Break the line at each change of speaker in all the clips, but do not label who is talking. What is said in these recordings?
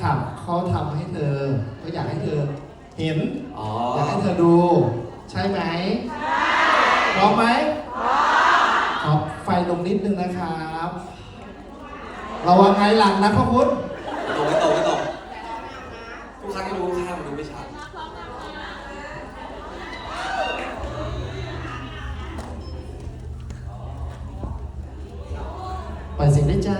คลับเขาทำให้เธอเขาอยากให้เธอเห็น
อ๋อ
อยากให้เธอดู ใช่ไหมพร้อมไหมขอไฟลงนิดนึงนะครับระวังไงหลังนะพ่อคุณ
ไม่ตรงไม่ตรงไม่ตรงทุกครั้งที่ดูข้างมันดูไม่ชัด
ปล่อยเสียงได้จ้า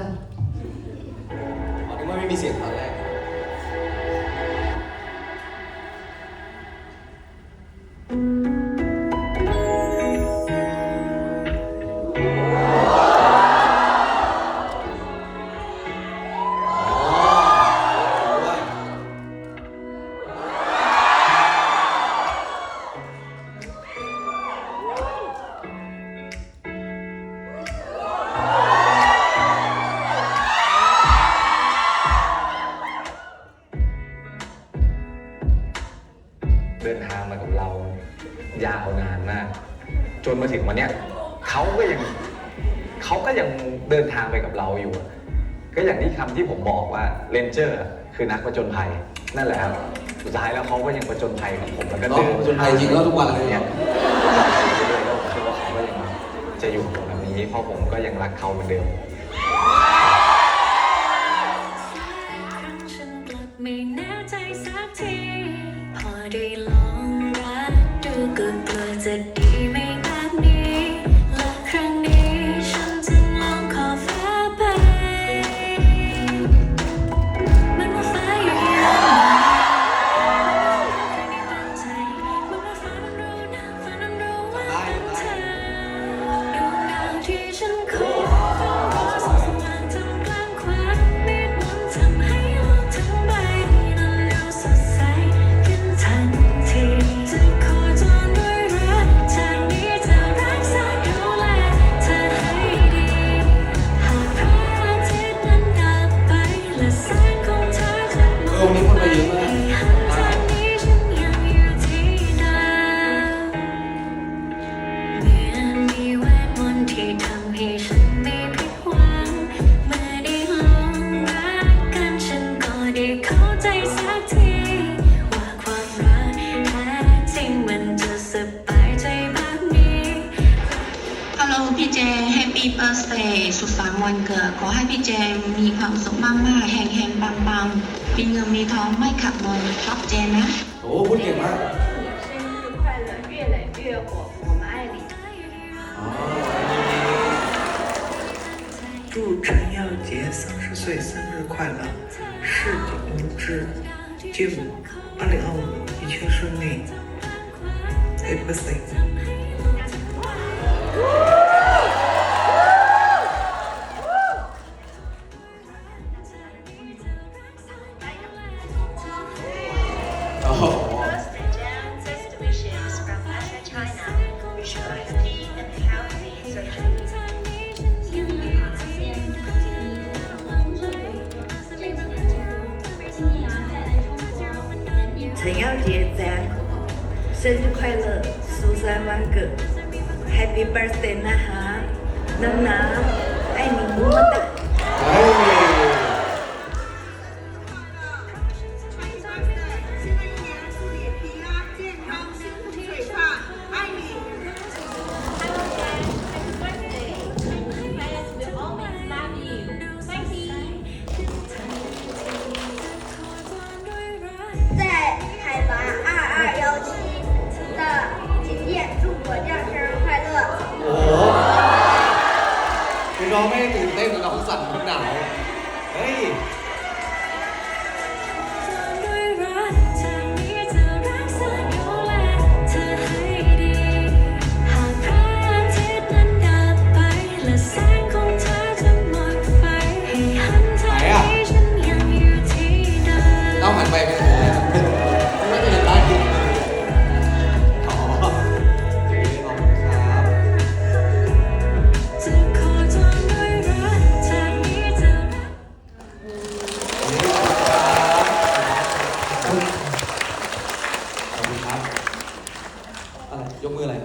เล
นเจอร์คือนักประจนภัยนั่นแหละครับสุดท้ายแล้วเขาก็ยังประจนภัยกับผมแล้วก็
เนาะ
เดิน
ประจนภัยจริงก็ทุกวันเลย
เนี่
เนี่ยย
เรื่อยๆแล้วผมเชื่อว่าเขาก็ยังจะอยู่กับผมแบบนี้เพราะผมก็ยังรักเขาเหมือนเดิม
สุขสันต์
วันเกิ
ด ข
อให้พี่เจมีความสุขมากๆแห่งๆปังๆมีเงินมีทองไม่ขัดเงินรับเจนะ
โอ้พูดเก่งมาก
生日快乐，越来越火，我们爱你。
อ๋อ
祝陈耀杰三十岁生日快乐，事业无知，进步，二零二五一切顺利，Happy 杰仔，生日快乐，苏三万个！Happy birthday，
呐哈，楠楠，爱你
么
么哒！哎。 หมือนหนาว
อะไรยก
มืออะไร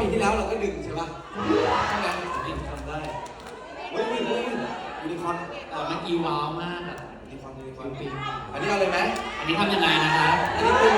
ปี
ที่แล้วเราก็ดึงใช่ป่ะใช่ไหมผมยังทำได้เฮ้ยเฮ้ยเฮ้ยยูนิคอร์น
แต่มันอีวาวมากอะ
ยูนิคอร์นยูนิคอร์น
ปี
อันนี้เอาเลยไหม
อันนี้ทำยังไงนะครับ
อันนี้คือ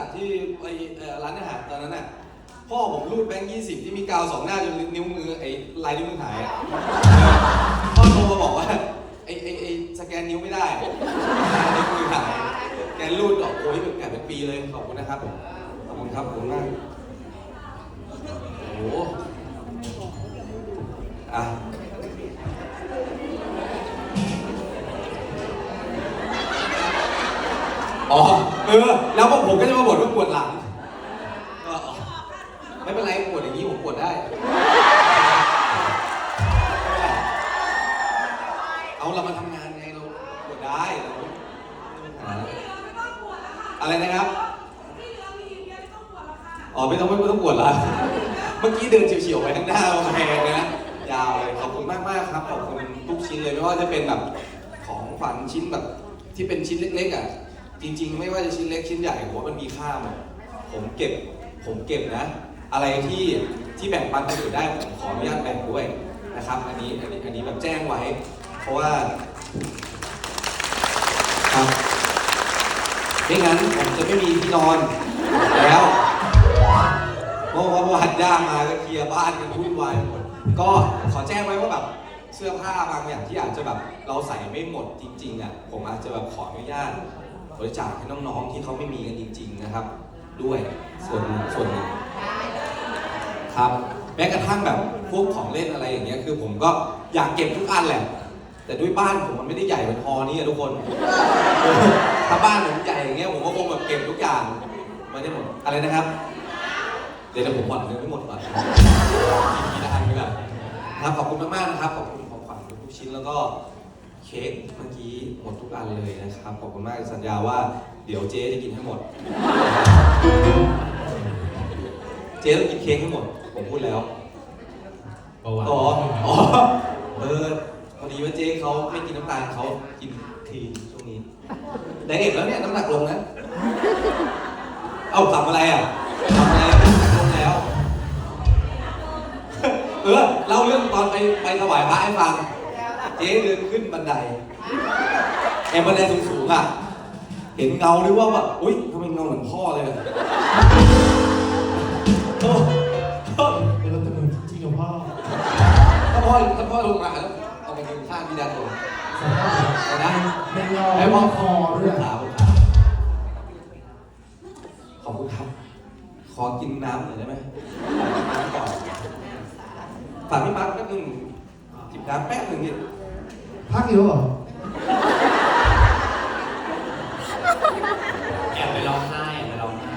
ครั้
ง
แรกที่จัดที่ไอเอ่อร้านอาหารตอนนั้นน่ะพ่อผมรูดแบงค์ยี่สิบที่มีกาวสองหน้าจนนิ้วมือไอ้ลายนิ้วมือหายอะพ่อโทรมาบอกว่าไอ้ไอ้ไอ้สแกนนิ้วไม่ได้นิ้วมือหายแกรูดออกโอ้ยเป็นแก่เป็นปีเลยขอบคุณนะครับขอบคุณครับขอบคุณมากโอ้โหอะ อ๋อ เออ แล้วพวกผมก็จะมาบ่นว่าปวดหลังเอออ๋อไม่เป็นไรปวดอย่างนี้ผมปวดได้ เอาเรามาทำงานไงเราปวดได้เราไม่มีปัญหาอะไรนะครับ อ๋อไม่ต้องไม่ต้องปวดละ เมื่อกี้เดินเฉียวๆไปข้างหน้าโอเคนะยาวเลยขอบคุณมากมากครับขอบคุณทุกชิ้นเลยไม่ว่าจะเป็นแบบของขวัญชิ้นแบบที่เป็นชิ้นเล็กๆอะ จริง ๆ ไม่ว่าจะชิ้นเล็กชิ้นใหญ่ผมว่ามันมีค่าหมดผมเก็บผมเก็บนะ อะไรที่ที่แบ่งปันคนอื่นได้ผมขออนุญาตแบ่งด้วยนะครับ อันนี้อันนี้อันนี้แบบแจ้งไว้ เพราะว่าครับไม่งั้นผมจะไม่มีที่นอน แล้วเพราะว่าวันย่ามาก็เคลียร์บ้านกันวุ่นวายหมดก็ขอแจ้งไว้ว่าแบบเสื้อผ้าบางอย่างที่อาจจะแบบเราใส่ไม่หมดจริงๆอะผมอาจจะแบบขออนุญาต บริจาคให้น้องๆที่เขาไม่มีกันจริง ๆนะครับ ด้วยส่วนส่วนหนึ่งครับแม้กระทั่งแบบพวกของเล่นอะไรอย่างเงี้ยคือผมก็อยากเก็บทุกอันแหละ แต่ด้วยบ้านผมมันไม่ได้ใหญ่เหมือนฮอนี้อะทุกคน ถ้าบ้านผมใหญ่อย่างเงี้ยผมก็คงแบบเก็บทุกอย่างไม่ได้หมดอะไรนะครับ เดี๋ยวเดี๋ยวผมผ่อนเงินไม่หมดก่อนกินอาหารไปก่อนนะครับขอบคุณมากๆนะครับขอบคุณของขวัญทุกชิ้นแล้วก็ เค้กเมื่อกี้หมดทุกอันเลยนะครับ ขอบคุณมากสัญญาว่าเดี๋ยวเจ๊จะกินให้หมด เจ๊ต้องกินเค้กให้หมด ผมพูดแล้ว
ประวัติ
อ๋อ อ๋อ เออพอดีว่าเจ๊เขาไม่กินน้ำตาลเขากินคลีนช่วงนี้ไดเอทแล้วเนี่ยน้ำหนักลงนะ เอาทำอะไรอะทำอะไรน้ำหนักลงแล้ว เออเล่าเรื่องตอนไปไปถวายพระให้ฟัง เจ๊เดินขึ้นบันไดแอบบันไดสูงๆอะ เห็นเงาหรือว่าแบบอุ้ยทำไมเงาเหมือนพ่อเลยอะโอ้โอ้
เรถตำรวจจริงๆกับพ่อ
ถ้าพ่อถ้าพ่อลงมาแล้วเอาไปกินข้าวพี่ดันผม
สภาพ
เอานะ
ไม่ยอมไม่องคอด้วย
ขาผมขาขอบคุณครับ ขอกินน้ำหน่อยได้ไหมน้ำก่อนฝากพี่ปั๊กแป๊บนึงจิบน้ำแป๊บหนึงนี่
พักอยู่เหรอ
แอบไปร้องไห้แอบไปร้องไห้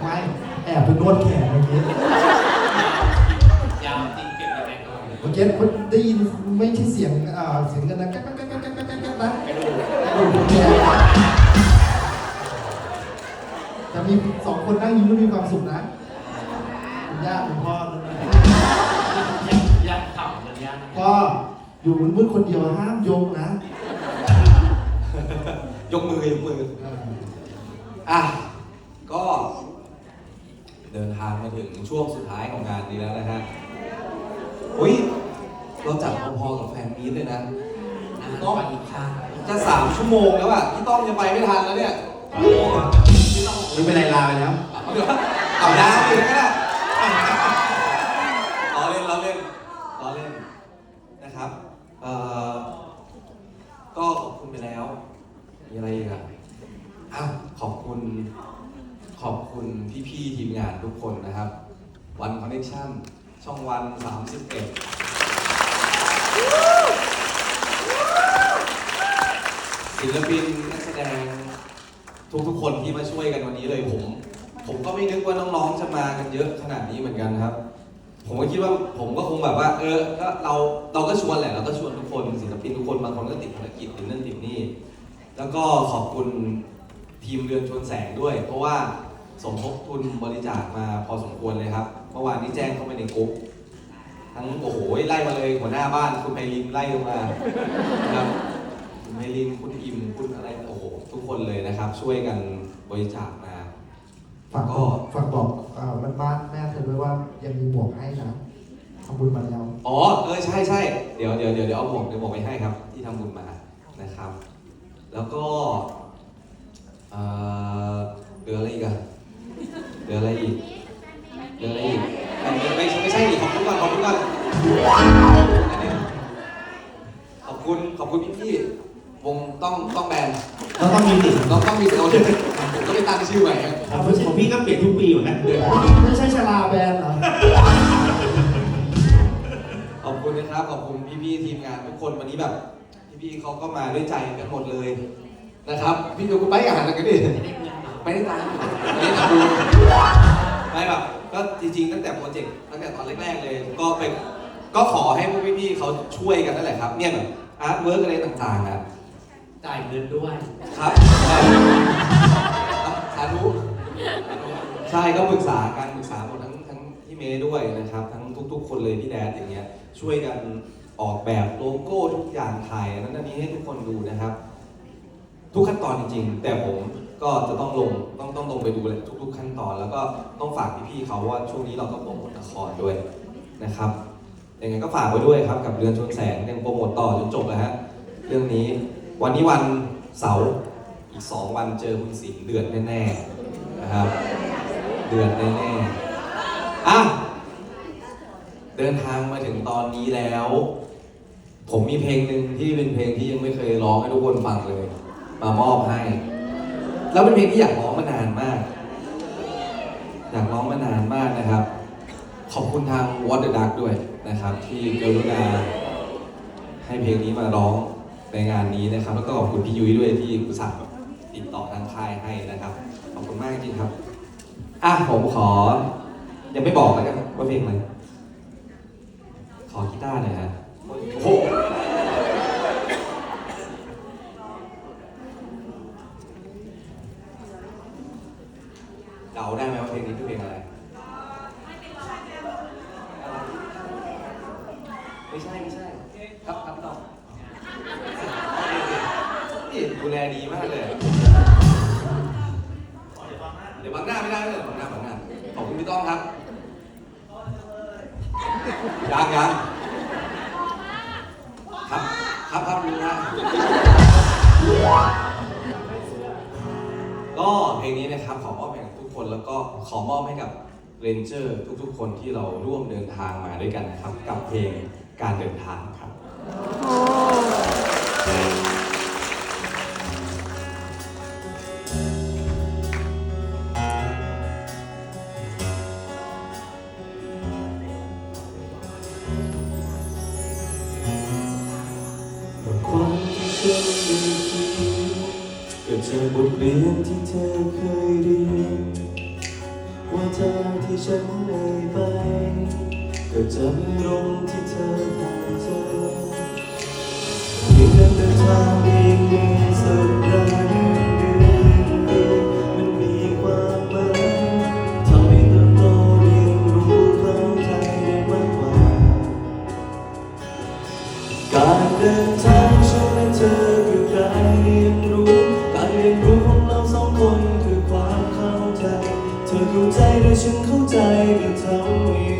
ไม่แอบไปนวดแขนเมื่อกี้
ยาวจริงเก็บในแบงก์ก่อน
เมื่อกี้คุณได้ยินไม่ใช่เสียงอ่าเสียงกันนะแก๊กแก๊กแก๊กแก๊กแก๊กแก๊กแก๊กนะ
กระดูก
ดูแขนจะมีสองคนนั่งยิ้มแล้วมีความสุขนะคุณย่าคุณพ่อนะ
ยักยักขำมันยัก
พ่ ออยู่มืดๆคนเดียวห้ามยกนะ
ยกมือยกมือ อะ ก็ เดินทางมาถึงช่วงสุดท้ายของงานนี้แล้วนะฮะอุ้ยเราจัดพอๆกับแฟนมีตเลยนะ
อาหารวันอีกข้าง
จะสามชั่วโมงแล้วอะพี่ต้องจะไปไม่ทันแล้วเนี่ย
ไม่เป็นไรลาไปแล้ว
เอาเดี๋ยวเอาได้เลยก็ได้ล้อเล่นล้อเล่นล้อเล่นนะครับ เอ่อก็ขอบคุณไปแล้ว มีอะไรอีกอะอะขอบคุณ ขอบคุณพี่ๆทีมงานทุกคนนะครับ วันคอนเนคชั่น ช่องวัน 31 ศิลปินนักแสดง ทุกๆคนที่มาช่วยกันวันนี้เลยผม ผมก็ไม่นึกว่าน้องๆจะมากันเยอะขนาดนี้เหมือนกันครับ ผมก็คิดว่าผมก็คงแบบว่า เออก็เราเราก็ชวนแหละเราก็ชวนทุกคนศิลปินทุกคนบางคนก็ติดภารกิจติดนั่นติดนี่แล้วก็ขอบคุณทีมเรือนชวนแสงด้วย เพราะว่าสมทบทุนบริจาคมาพอสมควรเลยครับเมื่อวานนี้แจ้งเข้าไปในกรุ๊ปทั้งโอ้โหไล่มาเลยหัวหน้าบ้านคุณไพลินไล่ลงมาครับคุณไพลินคุณอิมคุณอะไรโอ้โหทุกคนเลยนะครับ ช่วยกันบริจาคมา
ฝากบอกฝากบอก อด้วยว่ายังมีหมวกให้นะทำบุญมาแล้ว
อ๋อ เออ ใช่ใช่เดี๋ยวเดี๋ยวเดี๋ยวเดี๋ยวเอาหมวกเดี๋ยวหมวกไปให้ครับ ที่ทำบุญมานะครับ แล้วก็เอ่อเหลืออะไรอีกอะเหลืออะไรอีกเหลืออะไรอีกไม่ไม่ไม่ใช่ดิขอบคุณก่อนขอบคุณก่อนอันนี้ขอบคุณขอบคุณพี่พี่ๆ วงต้องต้องแบน
เราต้องมีสิ
ต้องต้องมีเราเลยผมก็ไม่ตั้งชื่อใหม่ครับ
ของของพี่ก็เปลี่ยนทุกปีเหมือนกัน
ไม่ใช่ชลาแบนเหรอ
ขอบคุณนะครับ ขอบคุณพี่ๆทีมงานทุกคนวันนี้แบบ พี่ๆเขาก็มาด้วยใจกันหมดเลยนะครับ พี่ดูคุณไปกับหันกันดิไม่ได้ตังค์ไม่ได้ทำบุญไม่แบบก็จริงๆตั้งแต่โปรเจกต์ตั้งแต่ตอนแรกๆเลย ก็เป็นก็ขอให้พวกพี่ๆเขาช่วยกันนั่นแหละครับ เนี่ยแบบอาร์ตเวิร์กอะไรต่างๆอะ
จ่ายเงินด้วย
ครับใช่สาธุใช่ก็ปรึกษากันปรึกษาหมดทั้งทั้งพี่เมย์ด้วยนะครับทั้งทุก ๆ คนเลยพี่แดดอย่างเงี้ยช่วยกันออกแบบโลโก้ทุกอย่างถ่ายอันนั้นอันนี้ให้ทุกคนดูนะครับ ทุกขั้นตอนจริง ๆ แต่ผมก็จะต้องลงต้องต้องลงไปดูเลยทุก ๆ ขั้นตอน แล้วก็ต้องฝากพี่ๆเขาว่าช่วงนี้เราก็โปรโมทละครด้วยนะครับยังไงก็ฝากไว้ด้วยครับกับเรือนชนแสงยังโปรโมทต่อจนจบเลยฮะเรื่องนี้ วันนี้วันเสาร์อีก 2 วันเจอคุณสิงเดือดแน่ๆนะครับ เดือดแน่ๆอะเดินทางมาถึงตอนนี้แล้ว ผมมีเพลงหนึ่งที่เป็นเพลงที่ยังไม่เคยร้องให้ทุกคนฟังเลย มามอบให้ แล้วเป็นเพลงที่อยากร้องมานานมาก อยากร้องมานานมากนะครับ ขอบคุณทาง What the Duck ด้วยนะครับ ที่กรุณาให้เพลงนี้มาร้อง ในงานนี้นะครับ แล้วก็ขอบคุณพี่ยุ้ยด้วยที่อุตส่าห์แบบติดต่อทางค่ายให้นะครับ ขอบคุณมากจริงครับ อะผมขอ ยังไม่บอกแล้วกันว่าเพลงอะไรขอกีตาร์หน่อยฮะโอ้โหเดาได้ไหมว่าเพลงนี้คือเพลงอะไร ไม่ใช่ ไม่ใช่ ครับ ครับต่อ นี่ดูแลดีมากเลย เดี๋ยวบังหน้าไม่ได้เลยบังหน้าบังหน้า ขอบคุณพี่ต้องครับยังยังครับ ครับครับรู้นะก็เพลงนี้นะครับขอมอบให้กับทุกคนแล้วก็ขอมอบให้กับเรนเจอร์ทุกๆ คนที่เราร่วมเดินทางมาด้วยกันนะครับ กับเพลงการเดินทางครับ
ความที่เธอมีทีก็เจอบทเรียนที่เธอเคยเรียนว่าทางที่ฉันเอ่ยไปก็จะไม่ลงที่เธอตั้งใจเพียงเดินทางเองมี ฉันเข้าใจก็ทำให้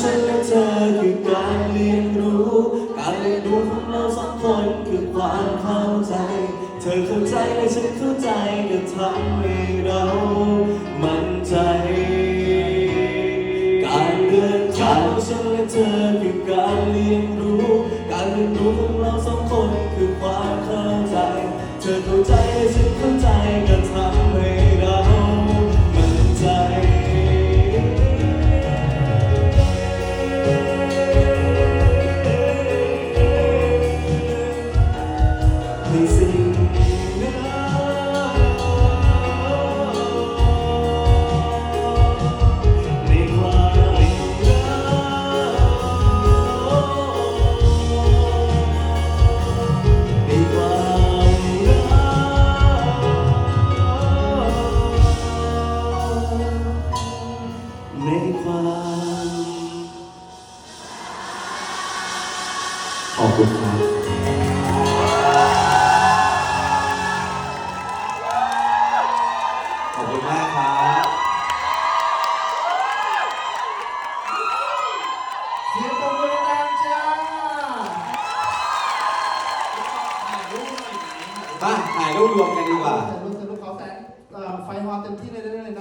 ฉันและเธอคือการเรียนรู้ การเรียนรู้ของเราสองคนคือความเข้าใจ เธอเข้าใจและฉันเข้าใจก็ทำให้